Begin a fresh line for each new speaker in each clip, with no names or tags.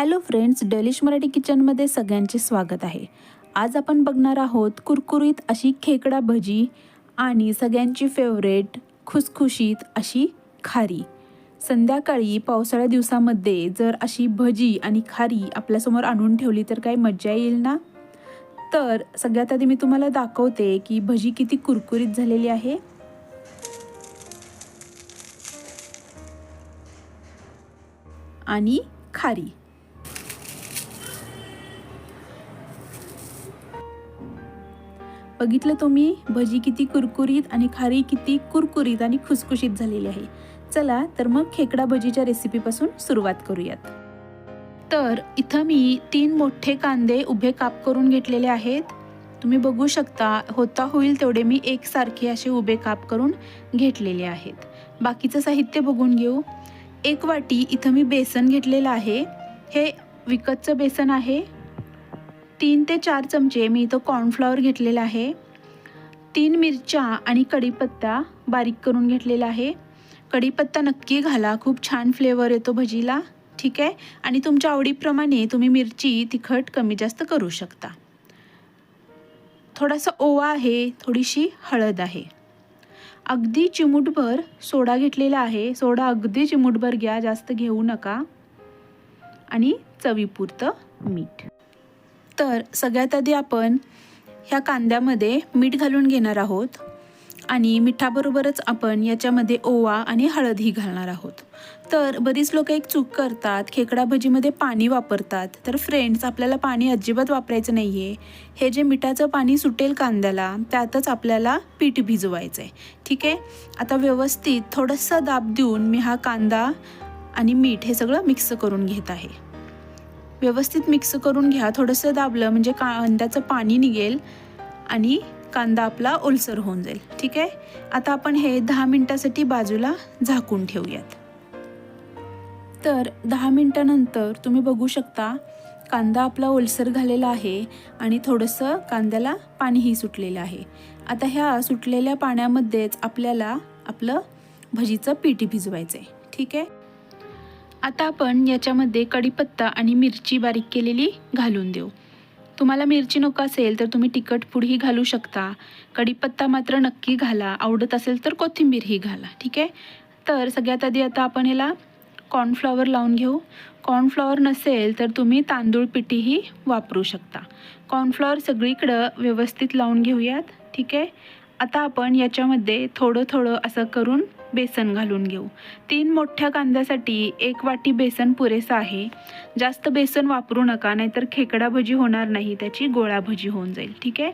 Hello friends delish Marathi किचनमध्ये सगळ्यांचे स्वागत आहे. आज आपण बघणार आहोत कुरकुरीत अशी खेकडा भजी आणि सगळ्यांची फेवरेट खुसखुशीत अशी खारी. संध्याकाळी पावसाळ्या दिवसामध्ये जर अशी भजी आणि खारी आपल्यासमोर आणून ठेवली तर काही मज्जा येईल ना? तर सगळ्यात आधी मी तुम्हाला दाखवते की भजी किती कुरकुरीत झालेली आहे. आणि खारी. बघितलं तुम्ही भजी किती कुरकुरीत आणि खारी किती कुरकुरीत आणि खुसखुशीत झालेली आहे. चला तर मग खेकडा भजीच्या रेसिपीपासून सुरुवात करूयात. तर इथं मी तीन मोठे कांदे उभे काप करून घेतलेले आहेत. तुम्ही बघू शकता होता होईल तेवढे मी एकसारखे असे उभे काप करून घेतलेले आहेत. बाकीचं साहित्य बघून घेऊ. एक वाटी इथं मी बेसन घेतलेलं आहे. हे विकतचं बेसन आहे. तीन ते चार चमचे मी इथं कॉर्नफ्लॉवर घेतलेला आहे. तीन मिरच्या आणि कढीपत्ता बारीक करून घेतलेला आहे. कढीपत्ता नक्की घाला खूप छान फ्लेवर येतो भजीला. ठीक आहे? आणि तुमच्या आवडीप्रमाणे तुम्ही मिरची तिखट कमी जास्त करू शकता. थोडासा ओवा आहे थोडीशी हळद आहे. अगदी चिमूटभर सोडा घेतलेला आहे. सोडा अगदी चिमूटभर घ्या जास्त घेऊ नका. आणि चवीपुरतं मीठ. तर सगळ्यात आधी आपण ह्या कांद्यामध्ये मीठ घालून घेणार आहोत. आणि मिठाबरोबरच आपण याच्यामध्ये ओवा आणि हळदही घालणार आहोत. तर बरीच लोक एक चूक करतात खेकडा भजीमध्ये पाणी वापरतात. तर फ्रेंड्स आपल्याला पाणी अजिबात वापरायचं नाही आहे हे जे मिठाचं पाणी सुटेल कांद्याला त्यातच आपल्याला पीठ भिजवायचं आहे ठीक आहे? आता व्यवस्थित थोडंसं दाब देऊन मी हा कांदा आणि मीठ हे सगळं मिक्स करून घेत आहे. व्यवस्थित मिक्स करून घ्या. थोडंसं दाबलं म्हणजे कांद्याचं पाणी निघेल आणि कांदा आपला ओलसर होऊन जाईल. ठीक आहे? आता आपण हे दहा मिनटासाठी बाजूला झाकून ठेवूयात. तर दहा मिनटानंतर तुम्ही बघू शकता कांदा आपला ओलसर झालेला आहे आणि थोडंसं कांद्याला पाणीही सुटलेलं आहे. आता ह्या सुटलेल्या पाण्यामध्येच आपल्याला आपलं भजीचं पीठ भिजवायचं आहे ठीक आहे? आता आपण याच्यामध्ये कढीपत्ता आणि मिरची बारीक केलेली घालून देऊ. तुम्हाला मिरची नको असेल तर तुम्ही तिखट पुडही घालू शकता. कढीपत्ता मात्र नक्की घाला. आवडत असेल तर कोथिंबीरही घाला. ठीक आहे? तर सगळ्यात आधी आता आपण याला कॉर्नफ्लॉवर लावून घेऊ. कॉर्नफ्लॉवर नसेल तर तुम्ही तांदूळ पिठीही वापरू शकता. कॉर्नफ्लॉवर सगळीकडं व्यवस्थित लावून घेऊयात. ठीक आहे? आता आपण याच्यामध्ये थोडं थोडं असं करून बेसन घालून घेऊ. तीन मोठ्या कांद्यासाठी एक वाटी बेसन पुरेसं आहे. जास्त बेसन वापरू नका नाहीतर खेकडा भजी होणार नाही त्याची गोळा भजी होऊन जाईल. ठीक आहे?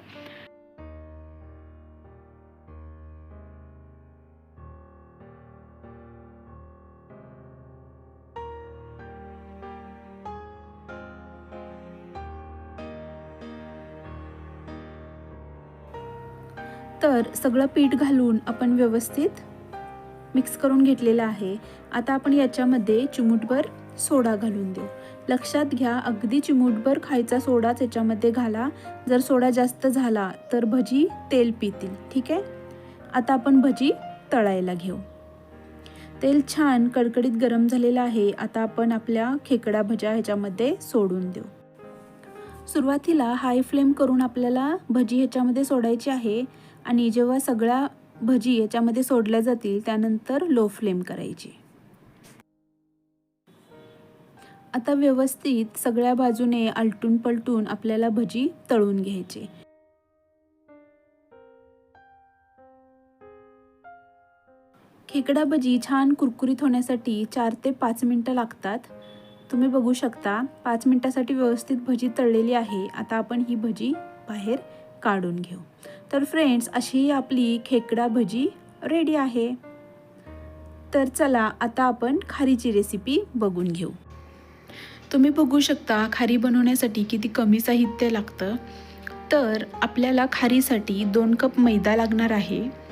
तर सगळं पीठ घालून आपण व्यवस्थित मिक्स करून घेतलेलं आहे. आता आपण याच्यामध्ये चिमूटभर सोडा घालून देऊ. लक्षात घ्या अगदी चिमूटभर खायचा सोडाच याच्यामध्ये घाला. जर सोडा जास्त झाला तर भजी तेल पितील. ठीक आहे? आता आपण भजी तळायला घेऊ. तेल छान कडकडीत गरम झालेलं आहे. आता आपण आपल्या खेकडा भज्या ह्याच्यामध्ये सोडून देऊ. सुरुवातीला हाय फ्लेम करून आपल्याला भजी ह्याच्यामध्ये सोडायची आहे. आणि जेव्हा सगळ्या भजी याच्यामध्ये सोडल्या जातील त्यानंतर लो फ्लेम करायची. आता व्यवस्थित सगळ्या बाजूने आलटून पलटून आपल्याला भजी तळून घ्यायची. खेकडा भजी छान कुरकुरीत होण्यासाठी चार ते पाच मिनटं लागतात. तुम्ही बघू शकता पाच मिनटासाठी व्यवस्थित भजी तळलेली आहे. आता आपण ही भजी बाहेर काढून घेऊ. तर फ्रेंड्स अशी आपली खेकडा भजी रेडी आहे. तर चला आता आपण खारीची रेसिपी बघून घेऊ. तुम्ही बघू शकता खारी बनवण्यासाठी किती कमी साहित्य लागतं. तर आपल्याला खारीसाठी दोन कप मैदा लागणार आहे.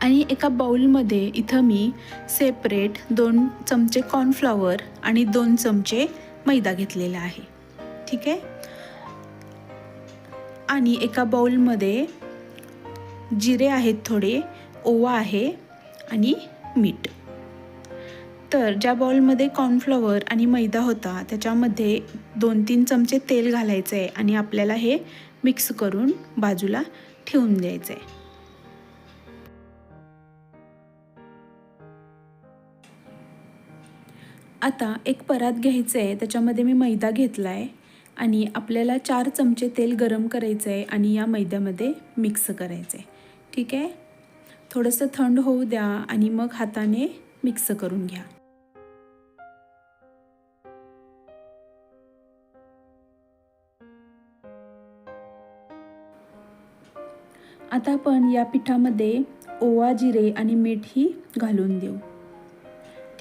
आणि एका बाउलमध्ये इथं मी सेपरेट दोन चमचे कॉर्नफ्लॉवर आणि दोन चमचे मैदा घेतलेला आहे. ठीक आहे? आणि एका बाऊलमध्ये जिरे आहेत थोडे ओवा आहे आणि मीठ. तर ज्या बाऊलमध्ये कॉर्नफ्लॉवर आणि मैदा होता त्याच्यामध्ये दोन तीन चमचे तेल घालायचं आहे आणि आपल्याला हे मिक्स करून बाजूला ठेवून द्यायचं आहे आता एक परात घ्यायचं आहे त्याच्यामध्ये मी मैदा घेतला आहे आणि आपल्याला चार चमचे तेल गरम करायचं आहे आणि या मैद्यामध्ये मिक्स करायचं आहे ठीक आहे? थोडंसं थंड होऊ द्या आणि मग हाताने मिक्स करून घ्या. आता आपण या पिठामध्ये ओवा जिरे आणि मीठही घालून देऊ.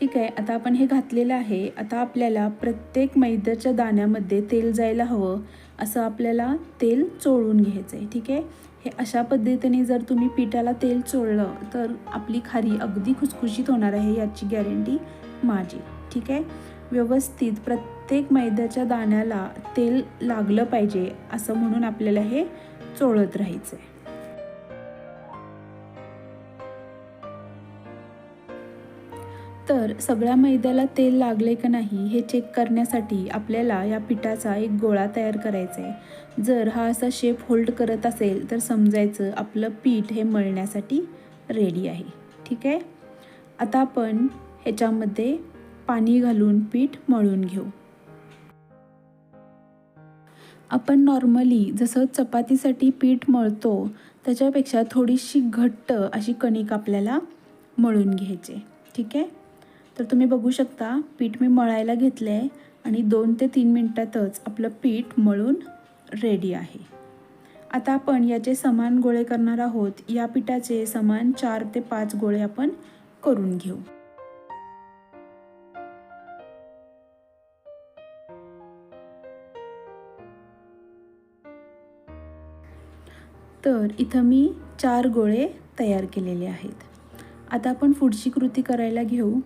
ठीक आहे आता आपण हे घातलेलं आहे. आता आपल्याला प्रत्येक मैद्याच्या दाण्यामध्ये तेल जायला हवं असं आपल्याला तेल चोळून घ्यायचं आहे ठीक आहे? हे अशा पद्धतीने जर तुम्ही पिठाला तेल चोळलं तर आपली खारी अगदी खुसखुशीत होणार आहे याची गॅरंटी माझी ठीक आहे? व्यवस्थित प्रत्येक मैद्याच्या दाण्याला तेल लागलं पाहिजे असं म्हणून आपल्याला हे चोळत राहायचं आहे तर सगळ्या मैद्याला तेल लागले का नाही हे चेक करण्यासाठी आपल्याला या पिठाचा एक गोळा तयार करायचा आहे. जर हा असा शेप होल्ड करत असेल तर समजायचं आपलं पीठ हे मळण्यासाठी रेडी आहे. ठीक आहे? आता आपण ह्याच्यामध्ये पाणी घालून पीठ मळून घेऊ. आपण नॉर्मली जसं चपातीसाठी पीठ मळतो त्याच्यापेक्षा थोडीशी घट्ट अशी कणिक आपल्याला मळून घ्यायचे ठीक आहे? तर तुम्ही बघू शकता पीठ मी मळायला घेतलं आहे आणि दोन ते तीन मिनटातच आपलं पीठ मळून रेडी आहे. आता आपण याचे समान गोळे करणार आहोत. या पिठाचे समान चार ते पाच गोळे आपण करून घेऊ. तर इथं मी चार गोळे तयार केलेले आहेत. आता आपण पुढची कृती करायला घेऊ.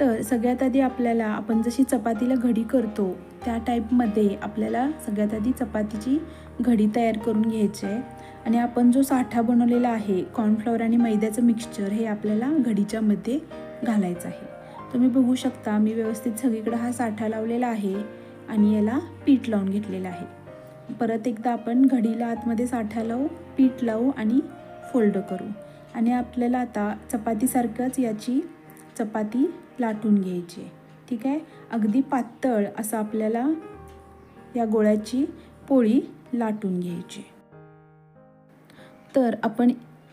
तर सगळ्यात आधी आपल्याला आपण जशी चपातीला घडी करतो त्या टाईपमध्ये आपल्याला सगळ्यात आधी चपातीची घडी तयार करून घ्यायची आहे. आणि आपण जो साठा बनवलेला आहे कॉर्नफ्लॉवर आणि मैद्याचं मिक्सचर हे आपल्याला घडीच्या मध्ये घालायचं आहे. तुम्ही बघू शकता मी व्यवस्थित सगळीकडे हा साठा लावलेला आहे आणि याला पीठ लावून घेतलेलं आहे. परत एकदा आपण घडीला आतमध्ये साठा लावू पीठ लावू आणि फोल्ड करू. आणि आपल्याला आता चपातीसारखंच याची चपाती लाटून घ्यायचे. ठीक आहे? अगदी पातळ असं आपल्याला या गोळ्याची पोळी लाटून घ्यायची. तर आपण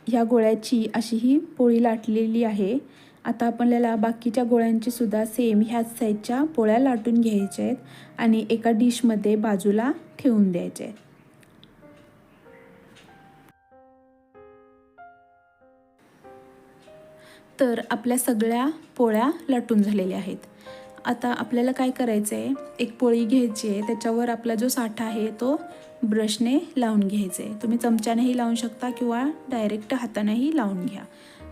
ह्या गोळ्याची अशी ही पोळी लाटलेली आहे. आता आपल्याला बाकीच्या गोळ्यांची सुद्धा सेम ह्याच साईजच्या पोळ्या लाटून घ्यायच्या आहेत आणि एका डिशमध्ये बाजूला ठेवून द्यायचे आहेत. तर आपल्या सगळ्या पोळ्या लाटून झालेल्या आहेत. आता आपल्याला काय करायचं आहे एक पोळी घ्यायची आहे. त्याच्यावर आपला जो साठा आहे तो ब्रशने लावून घ्यायचा आहे तुम्ही चमच्यानेही लावू शकता किंवा डायरेक्ट हातानेही लावून घ्या.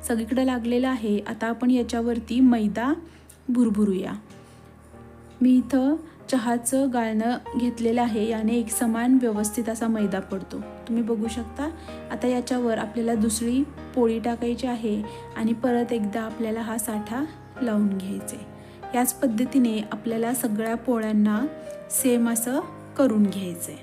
सगळीकडं लागलेलं आहे. आता आपण याच्यावरती मैदा भुरभुरूया. मी इथं चहाचं गाळणं घेतलेलं आहे. याने एक समान व्यवस्थित असा मैदा पडतो. तुम्ही बघू शकता आता याच्यावर आपल्याला दुसरी पोळी टाकायची आहे आणि परत एकदा आपल्याला हा साठा लावून घ्यायचा. आहे याच पद्धतीने आपल्याला सगळ्या पोळ्यांना सेम असं करून घ्यायचं. आहे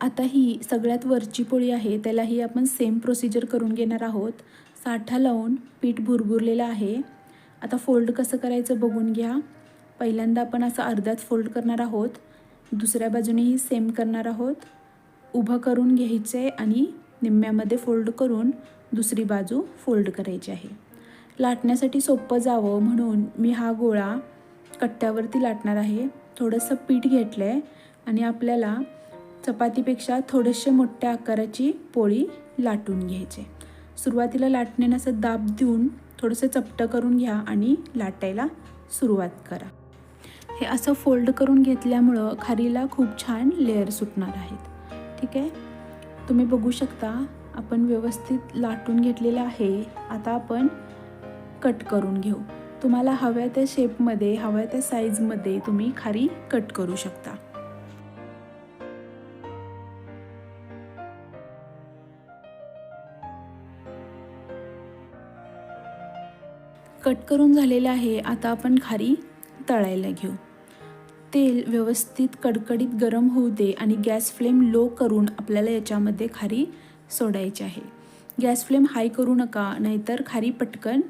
आता ही सगळ्यात वरची पोळी आहे त्यालाही आपण सेम प्रोसिजर करून घेणार आहोत. साठा लावून पीठ भुरभुरलेलं आहे. आता फोल्ड कसं करायचं बघून घ्या. पहिल्यांदा आपण असं अर्ध्यात फोल्ड करणार आहोत. दुसऱ्या बाजूनेही सेम करणार आहोत. उभं करून घ्यायचे आणि निम्म्यामध्ये फोल्ड करून दुसरी बाजू फोल्ड करायची आहे. लाटण्यासाठी सोपं जावं म्हणून मी हा गोळा कट्ट्यावरती लाटणार आहे. थोडंसं पीठ घेतलं आहे आणि आपल्याला चपातीपेक्षा थोडेसे मोठ्या आकाराची पोळी लाटून घ्यायचे. सुरुवातीला लाटण्यानं असं दाब देऊन थोडंसं चपटं करून घ्या आणि लाटायला सुरुवात करा. हे असं फोल्ड करून घेतल्यामुळं खारीला खूप छान लेअर सुटणार आहेत. ठीक आहे? तुम्ही बघू शकता आपण व्यवस्थित लाटून घेतलेलं आहे. आता आपण कट करून घेऊ. तुम्हाला हव्या त्या शेपमध्ये हव्या त्या साईजमध्ये तुम्ही खारी कट करू शकता. कट करून झालेलं आहे आता आपण खारी तळायला घेऊ. तेल व्यवस्थित कडकडीत गरम होऊ दे आणि गॅस फ्लेम लो करून आपल्याला याच्यामध्ये खारी सोडायची आहे. गॅस फ्लेम हाय करू नका नाहीतर खारी पटकन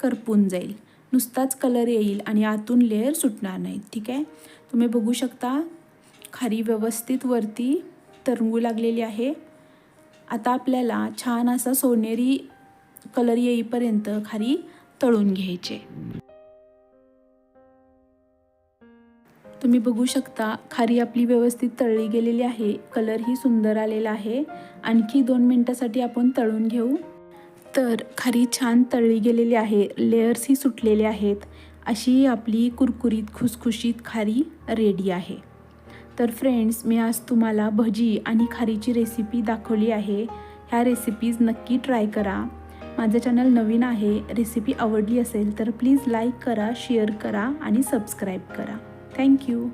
करपून जाईल. नुसताच कलर येईल आणि आतून लेअर सुटणार नाही ठीक आहे? तुम्ही बघू शकता खारी व्यवस्थित वरती तरंगू लागलेली आहे. आता आपल्याला छान असा सोनेरी कलर येईपर्यंत खारी तळून घ्यायचे. तुम्ही बघू शकता खारी आपली व्यवस्थित तळली गेलेली आहे. कलरही सुंदर आलेला आहे. आणखी दोन मिनटासाठी आपण तळून घेऊ. तर खारी छान तळली गेलेली आहे. लेयर्सही सुटलेले आहेत. अशी आपली कुरकुरीत खुसखुशीत खारी रेडी आहे. तर फ्रेंड्स मी आज तुम्हाला भजी आणि खारीची रेसिपी दाखवली आहे. ह्या रेसिपीज नक्की ट्राय करा. माझं चॅनल नवीन आहे रेसिपी आवडली असेल तर प्लीज लाईक करा शेअर करा आणि सबस्क्राईब करा. थँक्यू